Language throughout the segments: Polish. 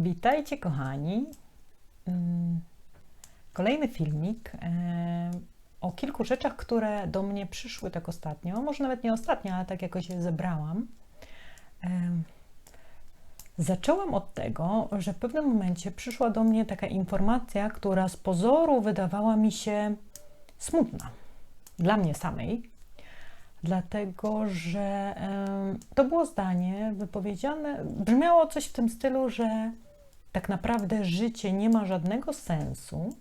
Witajcie, kochani. Mm, Kolejny filmik e, o kilku rzeczach, które do mnie przyszły tak ostatnio. Może nawet nie ostatnio, ale tak jakoś je zebrałam. E, Zaczęłam od tego, że w pewnym momencie przyszła do mnie taka informacja, która z pozoru wydawała mi się smutna dla mnie samej, dlatego że to było zdanie wypowiedziane, brzmiało coś w tym stylu, że tak naprawdę życie nie ma żadnego sensu,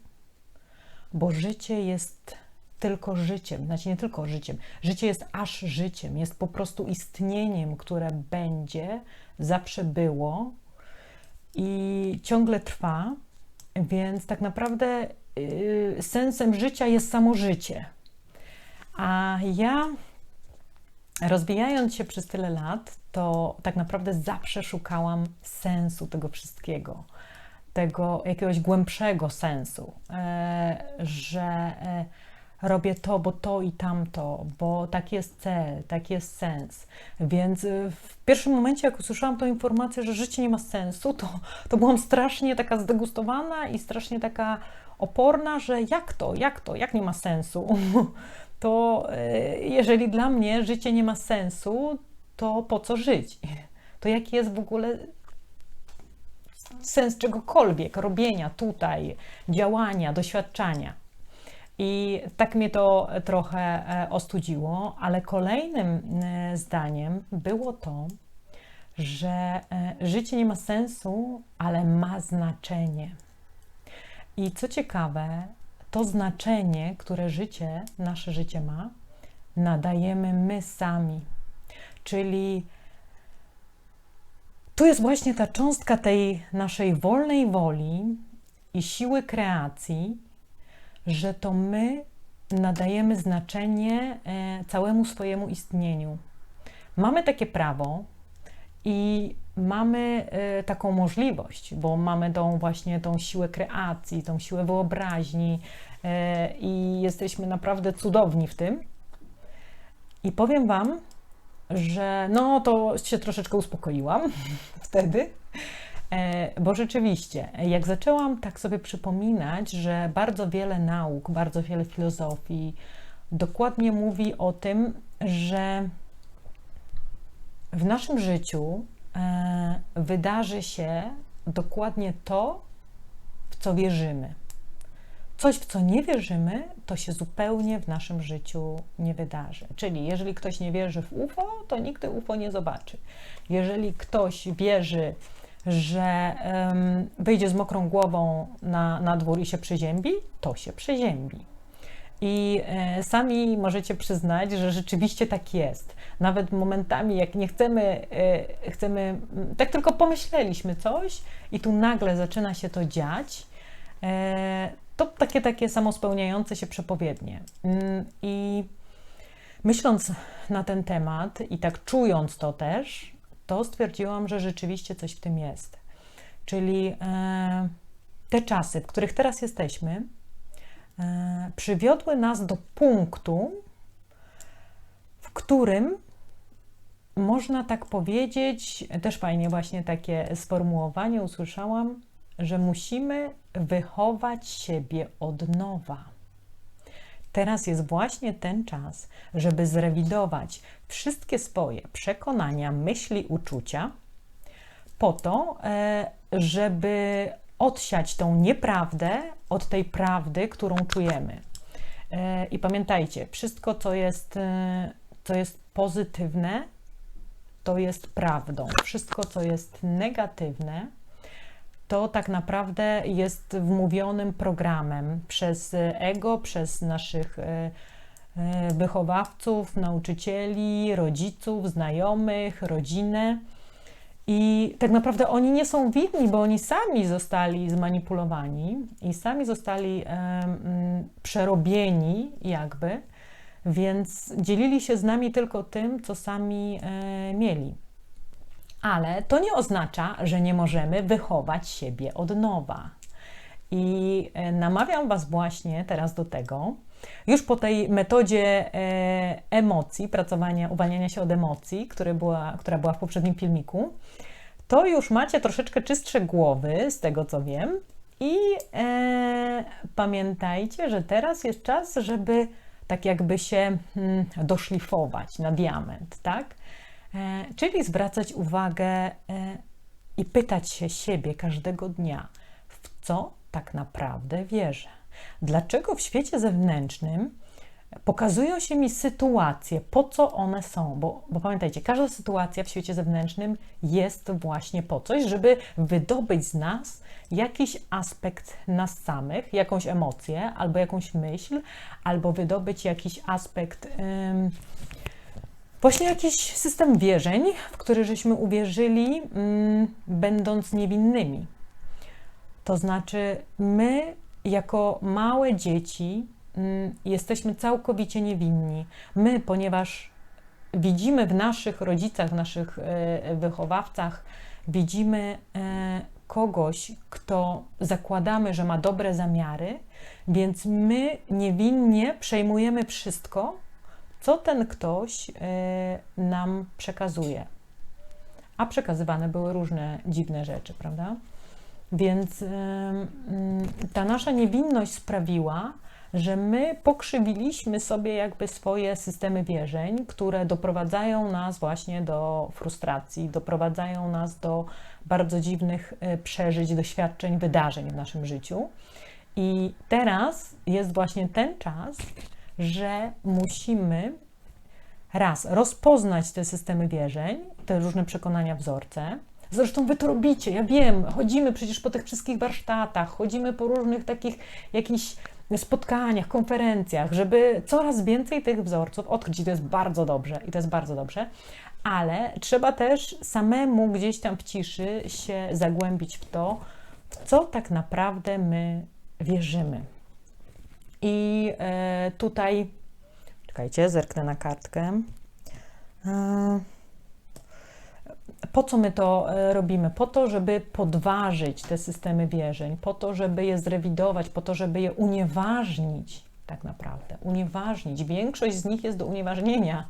bo życie jest tylko życiem, znaczy nie tylko życiem, życie jest aż życiem, jest po prostu istnieniem, które będzie, zawsze było i ciągle trwa, więc tak naprawdę yy, sensem życia jest samo życie. A ja, rozwijając się przez tyle lat, to tak naprawdę zawsze szukałam sensu tego wszystkiego, tego jakiegoś głębszego sensu, e, że e, robię to, bo to i tamto, bo taki jest cel, taki jest sens. Więc y, w pierwszym momencie, jak usłyszałam tą informację, że życie nie ma sensu, to, to byłam strasznie taka zdegustowana i strasznie taka oporna, że jak to, jak to, jak nie ma sensu? To jeżeli dla mnie życie nie ma sensu, to po co żyć? To jaki jest w ogóle sens czegokolwiek, robienia tutaj, działania, doświadczania? I tak mnie to trochę e, ostudziło, ale kolejnym e, zdaniem było to, że e, życie nie ma sensu, ale ma znaczenie. I co ciekawe, to znaczenie, które życie, nasze życie ma, nadajemy my sami. Czyli tu jest właśnie ta cząstka tej naszej wolnej woli i siły kreacji, że to my nadajemy znaczenie e, całemu swojemu istnieniu. Mamy takie prawo i mamy e, taką możliwość, bo mamy tą właśnie tą siłę kreacji, tą siłę wyobraźni e, i jesteśmy naprawdę cudowni w tym. I powiem Wam, że no to się troszeczkę uspokoiłam wtedy, E, Bo rzeczywiście, jak zaczęłam tak sobie przypominać, że bardzo wiele nauk, bardzo wiele filozofii dokładnie mówi o tym, że w naszym życiu e, wydarzy się dokładnie to, w co wierzymy. Coś, w co nie wierzymy, to się zupełnie w naszym życiu nie wydarzy. Czyli jeżeli ktoś nie wierzy w UFO, to nigdy UFO nie zobaczy. Jeżeli ktoś wierzy, że um, wyjdzie z mokrą głową na, na dwór i się przeziębi, to się przeziębi. I e, sami możecie przyznać, że rzeczywiście tak jest. Nawet momentami, jak nie chcemy, e, chcemy, tak tylko pomyśleliśmy coś i tu nagle zaczyna się to dziać, e, to takie, takie samospełniające się przepowiednie. Mm, I myśląc na ten temat i tak czując to też, to stwierdziłam, że rzeczywiście coś w tym jest. Czyli e, te czasy, w których teraz jesteśmy, e, przywiodły nas do punktu, w którym można tak powiedzieć, też fajnie właśnie takie sformułowanie usłyszałam, że musimy wychować siebie od nowa. Teraz jest właśnie ten czas, żeby zrewidować wszystkie swoje przekonania, myśli, uczucia, po to, e, żeby odsiać tą nieprawdę od tej prawdy, którą czujemy. E, I pamiętajcie, wszystko, co jest, e, co jest pozytywne, to jest prawdą. Wszystko, co jest negatywne, to tak naprawdę jest wmówionym programem przez ego, przez naszych e, e, wychowawców, nauczycieli, rodziców, znajomych, rodzinę. I tak naprawdę oni nie są winni, bo oni sami zostali zmanipulowani i sami zostali um, przerobieni, jakby, więc dzielili się z nami tylko tym, co sami e, mieli ale to nie oznacza, że nie możemy wychować siebie od nowa. I e, namawiam Was właśnie teraz do tego, już po tej metodzie e, emocji, pracowania, uwalniania się od emocji, która była, która była w poprzednim filmiku, to już macie troszeczkę czystsze głowy, z tego co wiem. I e, pamiętajcie, że teraz jest czas, żeby tak jakby się hmm, doszlifować na diament, tak? E, czyli zwracać uwagę e, i pytać się siebie każdego dnia, w co tak naprawdę wierzę. Dlaczego w świecie zewnętrznym pokazują się mi sytuacje, po co one są, bo, bo pamiętajcie, każda sytuacja w świecie zewnętrznym jest właśnie po coś, żeby wydobyć z nas jakiś aspekt nas samych, jakąś emocję, albo jakąś myśl, albo wydobyć jakiś aspekt, ym, właśnie jakiś system wierzeń, w który żeśmy uwierzyli, ym, będąc niewinnymi. To znaczy, my jako małe dzieci Mm, jesteśmy całkowicie niewinni. My, ponieważ widzimy w naszych rodzicach, w naszych e, wychowawcach, widzimy e, kogoś, kto zakładamy, że ma dobre zamiary, więc my niewinnie przejmujemy wszystko, co ten ktoś e, nam przekazuje. A przekazywane były różne dziwne rzeczy, prawda? Więc mm, ta nasza niewinność sprawiła, że my pokrzywiliśmy sobie jakby swoje systemy wierzeń, które doprowadzają nas właśnie do frustracji, doprowadzają nas do bardzo dziwnych e, przeżyć, doświadczeń, wydarzeń w naszym życiu. I teraz jest właśnie ten czas, że musimy raz rozpoznać te systemy wierzeń, te różne przekonania, wzorce. Zresztą wy to robicie, ja wiem, chodzimy przecież po tych wszystkich warsztatach, chodzimy po różnych takich jakichś spotkaniach, konferencjach, żeby coraz więcej tych wzorców odkryć. I to jest bardzo dobrze, i to jest bardzo dobrze, ale trzeba też samemu gdzieś tam w ciszy się zagłębić w to, w co tak naprawdę my wierzymy. I e, tutaj, czekajcie, zerknę na kartkę. E, po co my to e, robimy? Po to, żeby podważyć te systemy wierzeń, po to, żeby je zrewidować, po to, żeby je unieważnić, tak naprawdę. Unieważnić. Większość z nich jest do unieważnienia.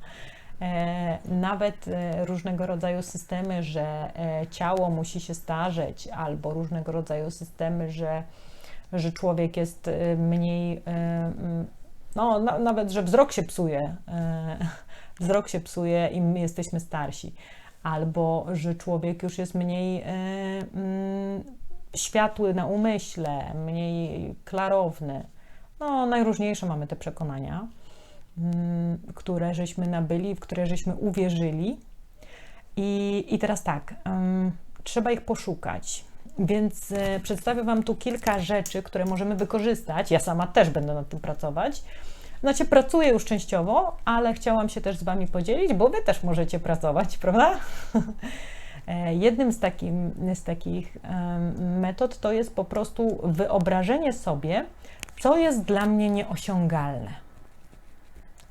Nawet różnego rodzaju systemy, że ciało musi się starzeć, albo różnego rodzaju systemy, że, że człowiek jest mniej, no nawet, że wzrok się psuje, wzrok się psuje i my jesteśmy starsi albo że człowiek już jest mniej mm, światły na umyśle, mniej klarowny. No, najróżniejsze mamy te przekonania, mm, które żeśmy nabyli, w które żeśmy uwierzyli. I, i teraz tak, trzeba ich poszukać. Więc e, przedstawię Wam tu kilka rzeczy, które możemy wykorzystać. Ja sama też będę nad tym pracować znaczy, pracuję już częściowo, ale chciałam się też z Wami podzielić, bo Wy też możecie pracować, prawda? E, jednym z, takim, z takich metod to jest po prostu wyobrażenie sobie, co jest dla mnie nieosiągalne.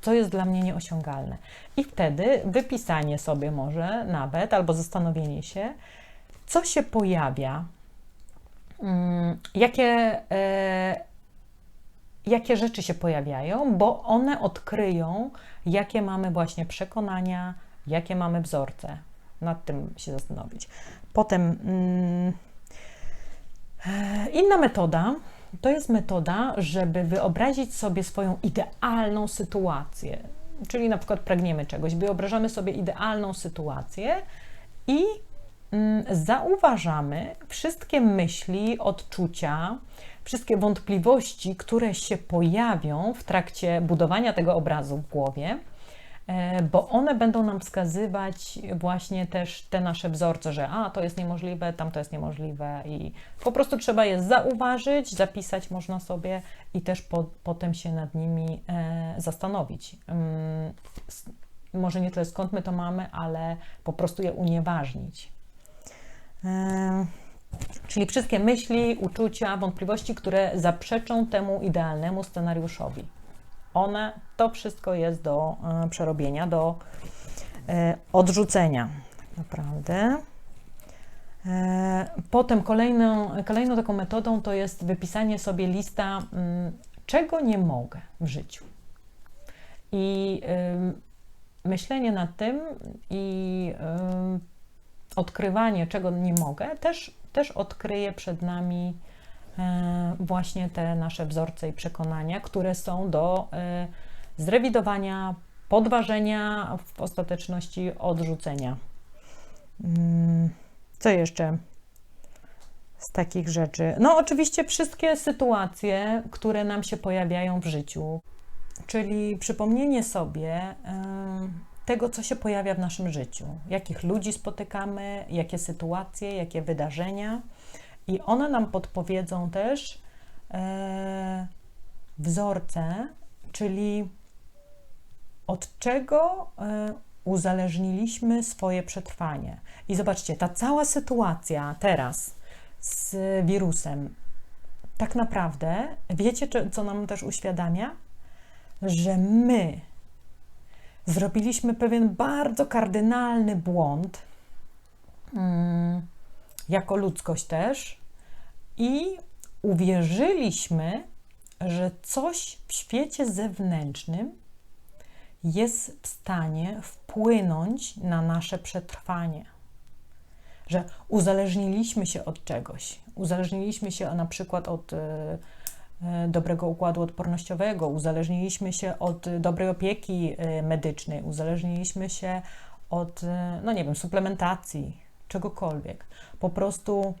Co jest dla mnie nieosiągalne. I wtedy wypisanie sobie może nawet, albo zastanowienie się, co się pojawia, jakie e, jakie rzeczy się pojawiają, bo one odkryją, jakie mamy właśnie przekonania, jakie mamy wzorce. Nad tym się zastanowić. Potem mm, e, inna metoda to jest metoda, żeby wyobrazić sobie swoją idealną sytuację. Czyli na przykład pragniemy czegoś, wyobrażamy sobie idealną sytuację i mm, zauważamy wszystkie myśli, odczucia, wszystkie wątpliwości, które się pojawią w trakcie budowania tego obrazu w głowie, e, bo one będą nam wskazywać właśnie też te nasze wzorce, że a to jest niemożliwe, tam to jest niemożliwe i po prostu trzeba je zauważyć, zapisać można sobie i też po, potem się nad nimi e, zastanowić. Mm, może nie tyle skąd my to mamy, ale po prostu je unieważnić. E, Czyli wszystkie myśli, uczucia, wątpliwości, które zaprzeczą temu idealnemu scenariuszowi. One, to wszystko jest do y, przerobienia, do y, odrzucenia, tak naprawdę. Potem kolejną, kolejną taką metodą to jest wypisanie sobie lista, czego nie mogę w życiu. I myślenie nad tym i odkrywanie, czego nie mogę, też, też odkryje przed nami e, właśnie te nasze wzorce i przekonania, które są do e, zrewidowania, podważenia, w ostateczności odrzucenia. Mm, co jeszcze z takich rzeczy? No, oczywiście wszystkie sytuacje, które nam się pojawiają w życiu, czyli przypomnienie sobie tego, co się pojawia w naszym życiu, jakich ludzi spotykamy, jakie sytuacje, jakie wydarzenia, i one nam podpowiedzą też e, wzorce, czyli od czego e, uzależniliśmy swoje przetrwanie. I zobaczcie, ta cała sytuacja teraz z wirusem, tak naprawdę, wiecie, co nam też uświadamia? Że my zrobiliśmy pewien bardzo kardynalny błąd, mm, jako ludzkość też, i uwierzyliśmy, że coś w świecie zewnętrznym jest w stanie wpłynąć na nasze przetrwanie. Że uzależniliśmy się od czegoś. Uzależniliśmy się na przykład od e, dobrego układu odpornościowego, uzależniliśmy się od dobrej opieki e, medycznej, uzależniliśmy się od, no nie wiem, suplementacji, czegokolwiek. Po prostu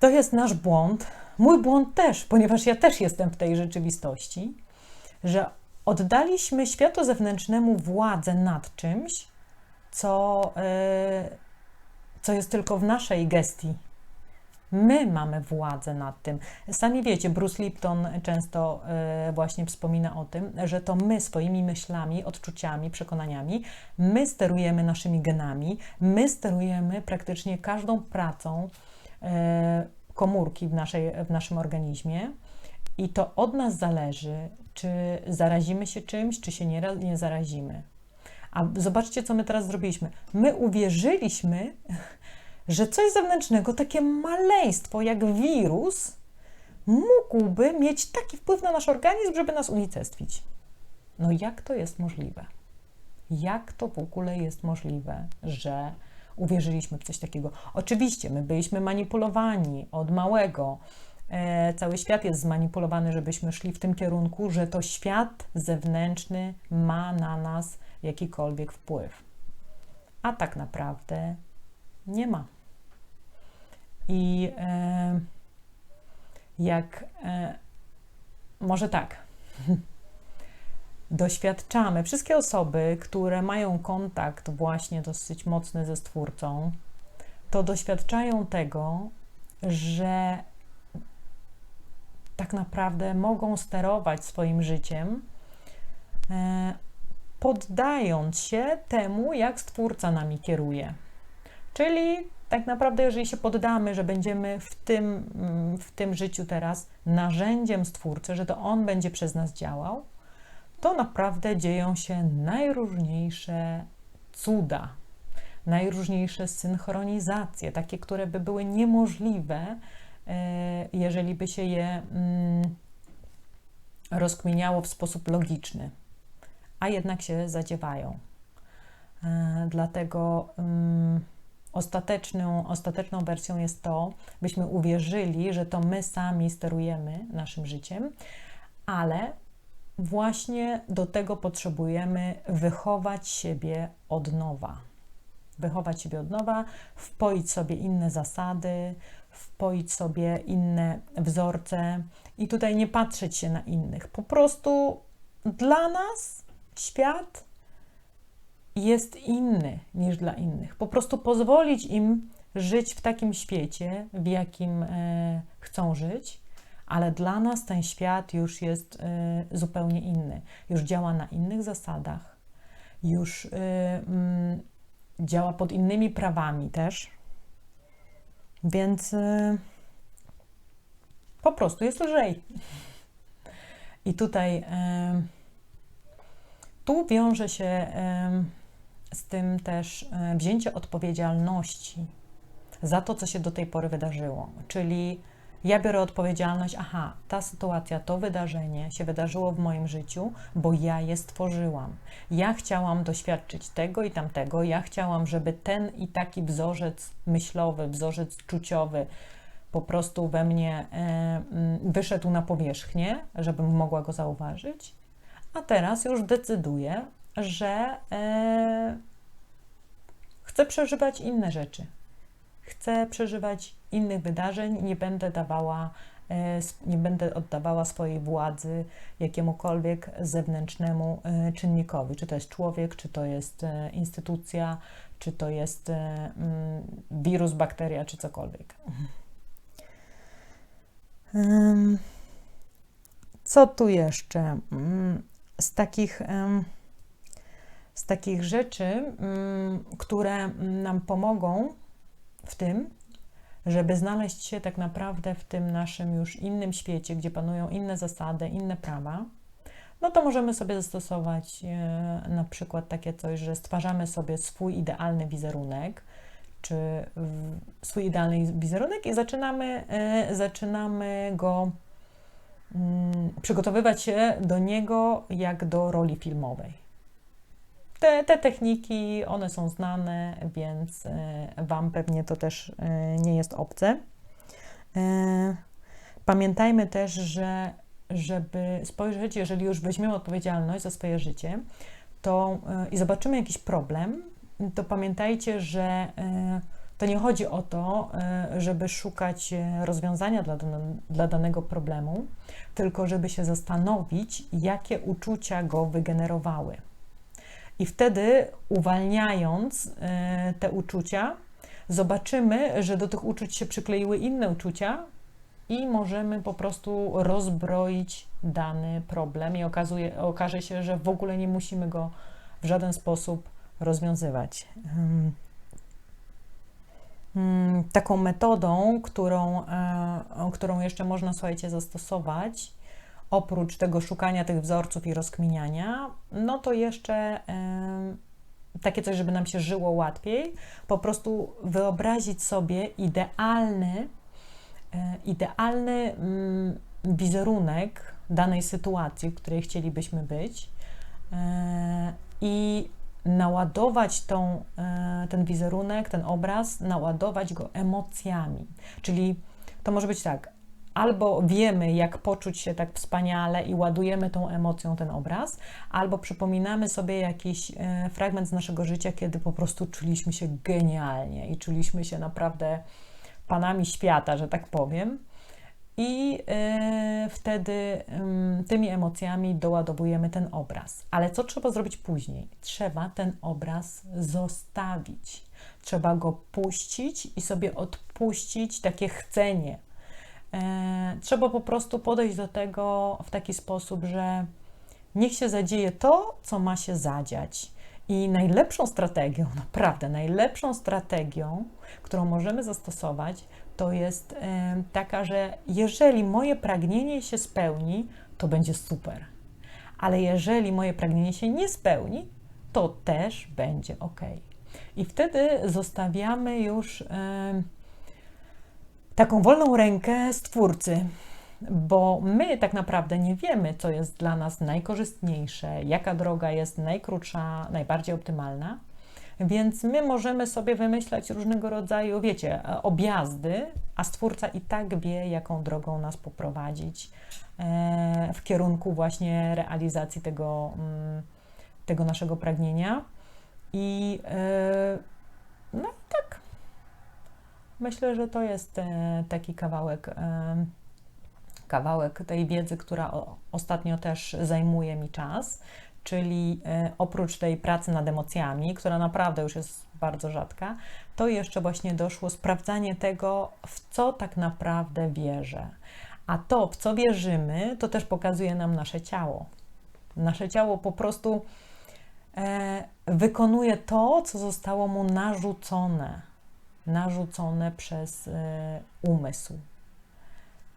to jest nasz błąd, mój błąd też, ponieważ ja też jestem w tej rzeczywistości, że oddaliśmy światu zewnętrznemu władzę nad czymś, co, co jest tylko w naszej gestii. My mamy władzę nad tym. Sami wiecie, Bruce Lipton często yy, właśnie wspomina o tym, że to my swoimi myślami, odczuciami, przekonaniami, my sterujemy naszymi genami, my sterujemy praktycznie każdą pracą yy, komórki w, naszej, w naszym organizmie. I to od nas zależy, czy zarazimy się czymś, czy się nie, nie zarazimy. A zobaczcie, co my teraz zrobiliśmy. My uwierzyliśmy, że coś zewnętrznego, takie maleństwo jak wirus, mógłby mieć taki wpływ na nasz organizm, żeby nas unicestwić. No jak to jest możliwe? Jak to w ogóle jest możliwe, że uwierzyliśmy w coś takiego? Oczywiście, my byliśmy manipulowani od małego E, cały świat jest zmanipulowany, żebyśmy szli w tym kierunku, że to świat zewnętrzny ma na nas jakikolwiek wpływ. A tak naprawdę nie ma. I e, jak e, może tak. Doświadczamy, wszystkie osoby, które mają kontakt właśnie dosyć mocny ze Stwórcą, to doświadczają tego, że tak naprawdę mogą sterować swoim życiem, e, poddając się temu, jak Stwórca nami kieruje. Czyli tak naprawdę, jeżeli się poddamy, że będziemy w tym, mm, w tym życiu teraz narzędziem Stwórcy, że to On będzie przez nas działał, to naprawdę dzieją się najróżniejsze cuda, najróżniejsze synchronizacje, takie, które by były niemożliwe E, jeżeli by się je mm, rozkminiało w sposób logiczny, a jednak się zadziewają. E, dlatego mm, ostateczną, ostateczną wersją jest to, byśmy uwierzyli, że to my sami sterujemy naszym życiem, ale właśnie do tego potrzebujemy wychować siebie od nowa. Wychować siebie od nowa, wpoić sobie inne zasady, wpoić sobie inne wzorce i tutaj nie patrzeć się na innych. Po prostu dla nas świat jest inny niż dla innych. Po prostu pozwolić im żyć w takim świecie, w jakim e, chcą żyć, ale dla nas ten świat już jest e, zupełnie inny. Już działa na innych zasadach, już e, mm, działa pod innymi prawami też. Więc po prostu jest lżej. I tutaj tu wiąże się z tym też y, wzięcie odpowiedzialności za to, co się do tej pory wydarzyło. Czyli Ja biorę odpowiedzialność, aha, ta sytuacja, to wydarzenie się wydarzyło w moim życiu, bo ja je stworzyłam. Ja chciałam doświadczyć tego i tamtego, ja chciałam, żeby ten i taki wzorzec myślowy, wzorzec czuciowy po prostu we mnie e, mm, wyszedł na powierzchnię, żebym mogła go zauważyć. A teraz już decyduję, że e, chcę przeżywać inne rzeczy. Chcę przeżywać innych wydarzeń, nie będę dawała, e, nie będę oddawała swojej władzy jakiemukolwiek zewnętrznemu e, czynnikowi. Czy to jest człowiek, czy to jest e, instytucja, czy to jest e, mm, wirus, bakteria, czy cokolwiek. Co tu jeszcze? Mm, Z takich, takich rzeczy, mm, które nam pomogą w tym, żeby znaleźć się tak naprawdę w tym naszym już innym świecie, gdzie panują inne zasady, inne prawa, no to możemy sobie zastosować e, na przykład takie coś, że stwarzamy sobie swój idealny wizerunek, czy swój idealny wizerunek i zaczynamy, e, zaczynamy go mm, przygotowywać się do niego jak do roli filmowej. Te, te techniki, one są znane, więc e, Wam pewnie to też e, nie jest obce. E, Pamiętajmy też, że żeby spojrzeć, jeżeli już weźmiemy odpowiedzialność za swoje życie, to i zobaczymy jakiś problem, to pamiętajcie, że to nie chodzi o to, żeby szukać rozwiązania dla, dla danego problemu, tylko żeby się zastanowić, jakie uczucia go wygenerowały. I wtedy, uwalniając e, te uczucia, zobaczymy, że do tych uczuć się przykleiły inne uczucia i możemy po prostu rozbroić dany problem i okazuje, okaże się, że w ogóle nie musimy go w żaden sposób rozwiązywać. Ym, ym, Taką metodą, którą, e, którą jeszcze można, słuchajcie, zastosować, oprócz tego szukania tych wzorców i rozkminiania, no to jeszcze takie coś, żeby nam się żyło łatwiej, po prostu wyobrazić sobie idealny, e, idealny mm, wizerunek danej sytuacji, w której chcielibyśmy być e, i naładować tą, e, ten wizerunek, ten obraz, naładować go emocjami. Czyli to może być tak, albo wiemy, jak poczuć się tak wspaniale i ładujemy tą emocją ten obraz, albo przypominamy sobie jakiś e, fragment z naszego życia, kiedy po prostu czuliśmy się genialnie i czuliśmy się naprawdę panami świata, że tak powiem. I e, wtedy tymi emocjami doładowujemy ten obraz. Ale co trzeba zrobić później? Trzeba ten obraz zostawić. Trzeba go puścić i sobie odpuścić takie chcenie. E, trzeba po prostu podejść do tego w taki sposób, że niech się zadzieje to, co ma się zadziać. I najlepszą strategią, naprawdę najlepszą strategią, którą możemy zastosować, to jest e, taka, że jeżeli moje pragnienie się spełni, to będzie super. Ale jeżeli moje pragnienie się nie spełni, to też będzie ok. I wtedy zostawiamy już e, taką wolną rękę Stwórcy, bo my tak naprawdę nie wiemy, co jest dla nas najkorzystniejsze, jaka droga jest najkrótsza, najbardziej optymalna. Więc my możemy sobie wymyślać różnego rodzaju, wiecie, objazdy, a Stwórca i tak wie, jaką drogą nas poprowadzić e, w kierunku właśnie realizacji tego, mm, tego naszego pragnienia. I e. Myślę, że to jest e, taki kawałek, e, kawałek tej wiedzy, która ostatnio też zajmuje mi czas, czyli e, oprócz tej pracy nad emocjami, która naprawdę już jest bardzo rzadka, to jeszcze właśnie doszło sprawdzanie tego, w co tak naprawdę wierzę. A to, w co wierzymy, to też pokazuje nam nasze ciało. Nasze ciało po prostu wykonuje to, co zostało mu narzucone narzucone przez e, umysł.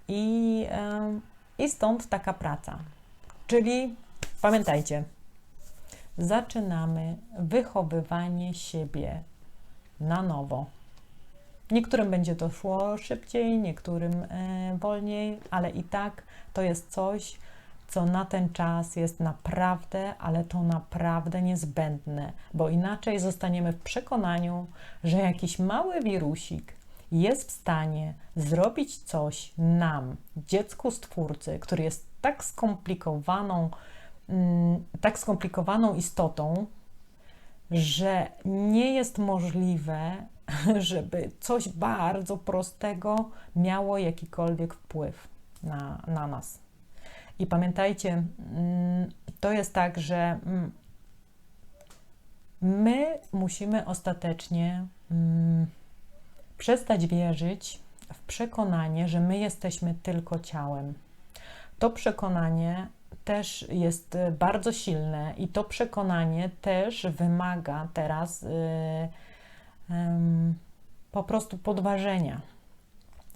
I, e, I stąd taka praca. Czyli pamiętajcie, zaczynamy wychowywanie siebie na nowo. Niektórym będzie to szło szybciej, niektórym e, wolniej, ale i tak to jest coś, co na ten czas jest naprawdę, ale to naprawdę niezbędne, bo inaczej zostaniemy w przekonaniu, że jakiś mały wirusik jest w stanie zrobić coś nam, dziecku stwórcy, który jest tak skomplikowaną, mm, tak skomplikowaną istotą, że nie jest możliwe, żeby coś bardzo prostego miało jakikolwiek wpływ na, na nas. I pamiętajcie, mm, to jest tak, że mm, my musimy ostatecznie mm, przestać wierzyć w przekonanie, że my jesteśmy tylko ciałem. To przekonanie też jest y, bardzo silne i to przekonanie też wymaga teraz ym, po prostu podważenia.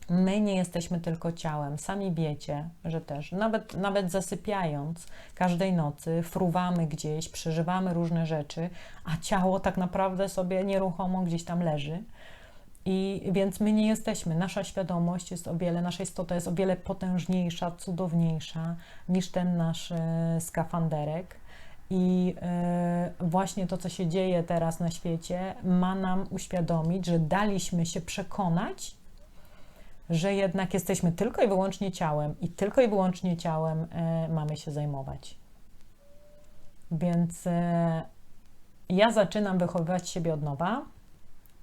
My nie jesteśmy tylko ciałem. Sami wiecie, że też, nawet, nawet zasypiając każdej nocy, fruwamy gdzieś, przeżywamy różne rzeczy, a ciało tak naprawdę sobie nieruchomo gdzieś tam leży. I więc my nie jesteśmy, nasza świadomość jest o wiele, nasza istota jest o wiele potężniejsza, cudowniejsza niż ten nasz e, skafanderek. I e, właśnie to, co się dzieje teraz na świecie, ma nam uświadomić, że daliśmy się przekonać, że jednak jesteśmy tylko i wyłącznie ciałem i tylko i wyłącznie ciałem e, mamy się zajmować. Więc e, ja zaczynam wychowywać siebie od nowa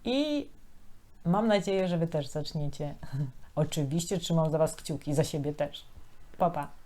i mam nadzieję, że Wy też zaczniecie. Oczywiście trzymam za Was kciuki, za siebie też. Pa, pa.